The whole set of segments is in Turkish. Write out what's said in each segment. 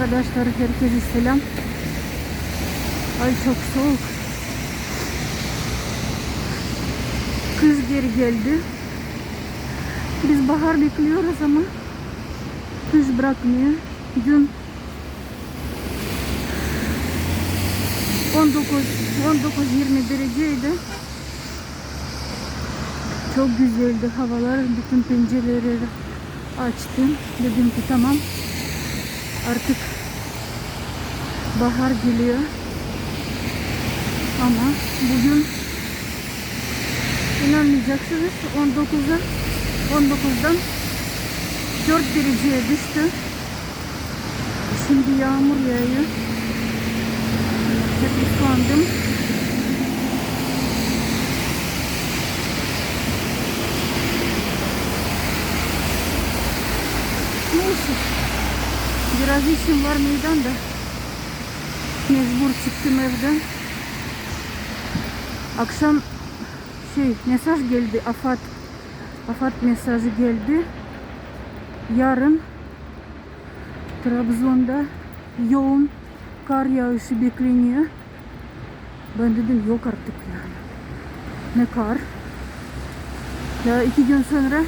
Arkadaşlar herkese selam. Ay çok soğuk. Kız geri geldi. Biz bahar bekliyoruz ama kız bırakmıyor. Dün 19 19 20 dereceydi. Çok güzeldi havalar. Bütün pencereleri açtım. Dedim ki tamam artık bahar geliyor. Ama bugün inanmayacaksınız 19'a 19'dan 4 dereceye düştü. Şimdi yağmur yağıyor. Hep ıslandım. Neyse. Biraz işim var meydanda. Mecbur çıktım evden. Akşam şey mesaj geldi AFAD AFAD mesajı geldi. Yarın Trabzon'da yoğun kar yağışı bekleniyor. Ben dedim yok artık yani. Ne kar? Ya iki gün sonra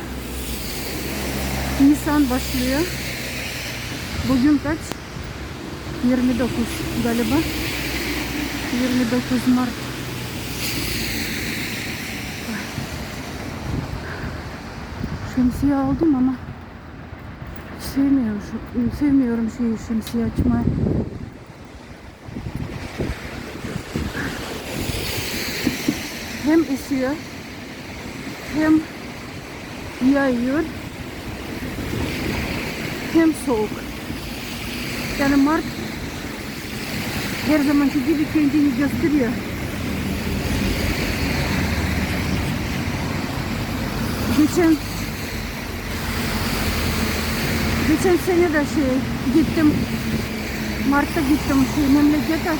Nisan başlıyor. Bugün kaç? 29 galiba. 29 Mart. Şemsiye aldım ama sevmiyorum sevmiyorum şeyi şemsiye açmayı. Hem esiyor hem yayıyor hem soğuk. Yani Mart her zamanki gibi kendini gösteriyor. Geçen geçen sene de şey gittim Mart'ta gittim şey memlekete.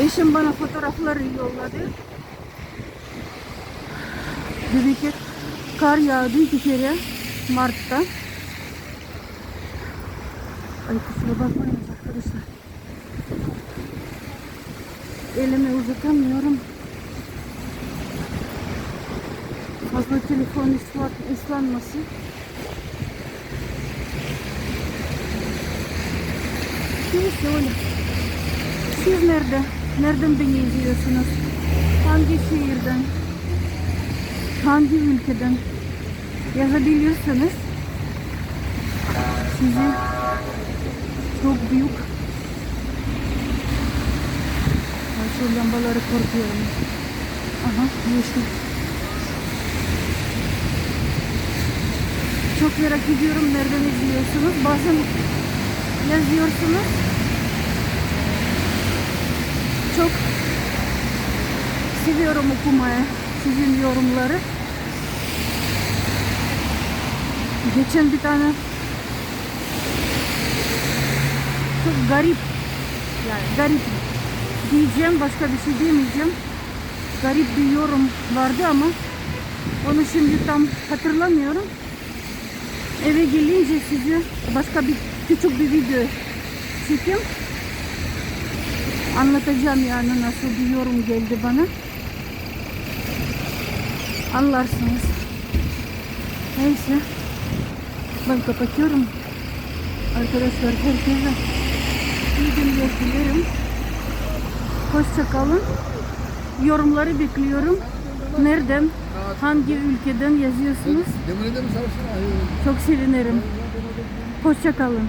Eşim bana fotoğrafları yolladı. Dedi ki kar yağdı iki kere Mart'ta. Ay kusura bakmayın arkadaşlar. Elimi uzatamıyorum. Fazla telefon ıslanmasın. Neyse öyle. Siz nerede? Nereden beni izliyorsunuz? Hangi şehirden? Hangi ülkeden? Yazabilirsiniz. Sizi çok büyük Ay, şu lambaları korkuyorum. Aha yeşil. Çok merak ediyorum nereden izliyorsunuz. Bazen yazıyorsunuz. Çok seviyorum okumaya sizin yorumları. Geçen bir tane çok garip yani garip diyeceğim başka bir şey demeyeceğim. Garip bir yorum vardı ama onu şimdi tam hatırlamıyorum. Eve gelince size başka bir küçük bir video çekeyim. Anlatacağım yani nasıl bir yorum geldi bana. Anlarsınız. Neyse. Ben kapatıyorum. Arkadaşlar herkese iyi günler dilerim. Hoşça kalın. Yorumları bekliyorum. Nereden, hangi ülkeden yazıyorsunuz? Çok sevinirim. Hoşça kalın.